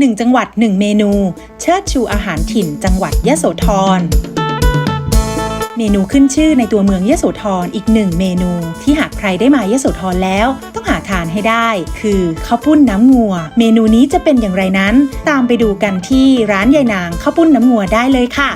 1 จังหวัด 1 เมนู เชิดชูอาหารถิ่นจังหวัดยะโสธร เมนูขึ้นชื่อในตัวเมืองยะโสธรอีกหนึ่งเมนู ที่หากใครได้มายะโสธรแล้ว ต้องหาทานให้ได้ คือข้าวปุ้นน้ำงัว เมนูนี้จะเป็นอย่างไรนั้น ตามไปดูกันที่ร้านยายนางข้าวปุ้นน้ำงัวได้เลยค่ะ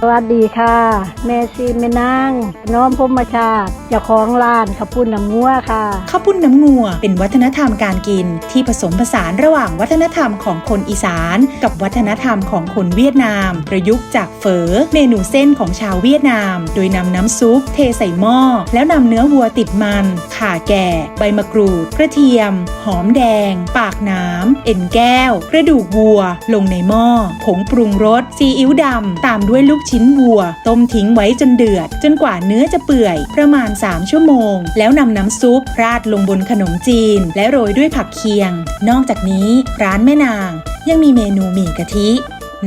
สวัสดีค่ะ แม่ชีแม่นางน้อมพมชาติเจ้าของร้านขับปุ้นน้ำงัวค่ะข้าวปุ้นน้ำงัวเป็นวัฒนธรรมการกินที่ผสมผสานระหว่างวัฒนธรรมของคนอีสาน กับวัฒนธรรมของคนเวียดนาม ประยุกต์จากเฝอเมนูเส้นของชาวเวียดนาม โดยนำน้ำซุป เทใส่หม้อแล้วนำเนื้อวัวติดมันข่าแก่ ใบมะกรูด กระเทียม หอมแดง ปากน้ำเอ็นแก้ว กระดูกวัว ลงในหม้อผงปรุงรสซีอิ๊วดำตามด้วยลูกชิ้นวัว ต้มทิ้งไว้จนเดือด จนกว่าเนื้อจะเปื่อย ประมาณ 3 ชั่วโมง แล้วนำน้ำซุปราดลงบนขนมจีน และโรยด้วยผักเคียง นอกจากนี้ร้านแม่นาง ยังมีเมนูหมี่กะทิ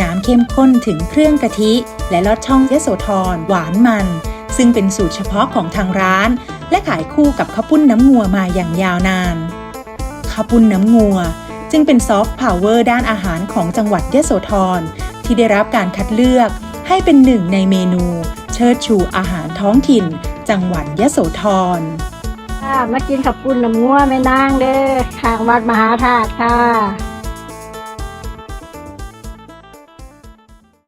น้ำเข้มข้นถึงเครื่องกะทิ และลอดช่องยโสธรหวานมัน ซึ่งเป็นสูตรเฉพาะของทางร้าน และขายคู่กับข้าวปุ้นน้ำงัวมาอย่างยาวนานข้าวปุ้นน้ำงัวจึงเป็นซอฟต์พาวเวอร์ด้านอาหารของจังหวัดยโสธรที่ได้รับการคัดเลือก ให้เป็นหนึ่งในเมนู เชิดชูอาหารท้องถิ่น จังหวัดยะโสธรค่ะมากินขับปุ่นน้ำงัวแม่นางเด้อทางวัดมหาธาตุค่ะ